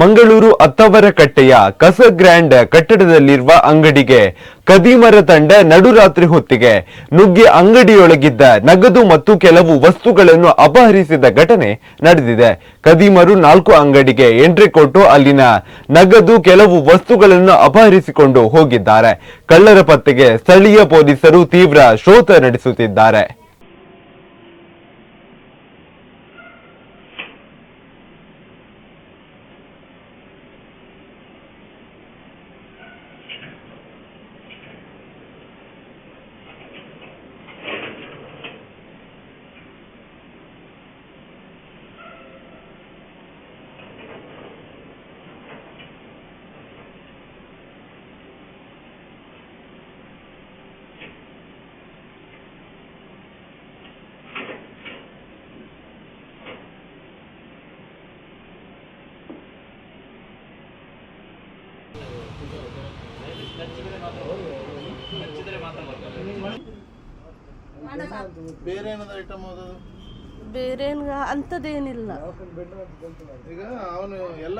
ಮಂಗಳೂರು ಅತ್ತವರಕಟ್ಟೆಯ ಕಸ ಗ್ರ್ಯಾಂಡ್ ಕಟ್ಟಡದಲ್ಲಿರುವ ಅಂಗಡಿಗೆ ಕದೀಮರ ತಂಡ ನಡುರಾತ್ರಿ ಹೊತ್ತಿಗೆ ನುಗ್ಗಿ ಅಂಗಡಿಯೊಳಗಿದ್ದ ನಗದು ಮತ್ತು ಕೆಲವು ವಸ್ತುಗಳನ್ನು ಅಪಹರಿಸಿದ ಘಟನೆ ನಡೆದಿದೆ. ಕದೀಮರು ನಾಲ್ಕು ಅಂಗಡಿಗೆ ಎಂಟ್ರಿ ಕೊಟ್ಟು ಅಲ್ಲಿನ ನಗದು ಕೆಲವು ವಸ್ತುಗಳನ್ನು ಅಪಹರಿಸಿಕೊಂಡು ಹೋಗಿದ್ದಾರೆ. ಕಳ್ಳರ ಪತ್ತೆಗೆ ಸ್ಥಳೀಯ ಪೊಲೀಸರು ತೀವ್ರ ಶೋಧ ನಡೆಸುತ್ತಿದ್ದಾರೆ. ಬೇರೆ ಏನಾದ್ರು ಐಟಮ್ ಅದು ಬೇರೆ ಅಂಥದ್ದೇನಿಲ್ಲ. ಈಗ ಅವನು ಎಲ್ಲ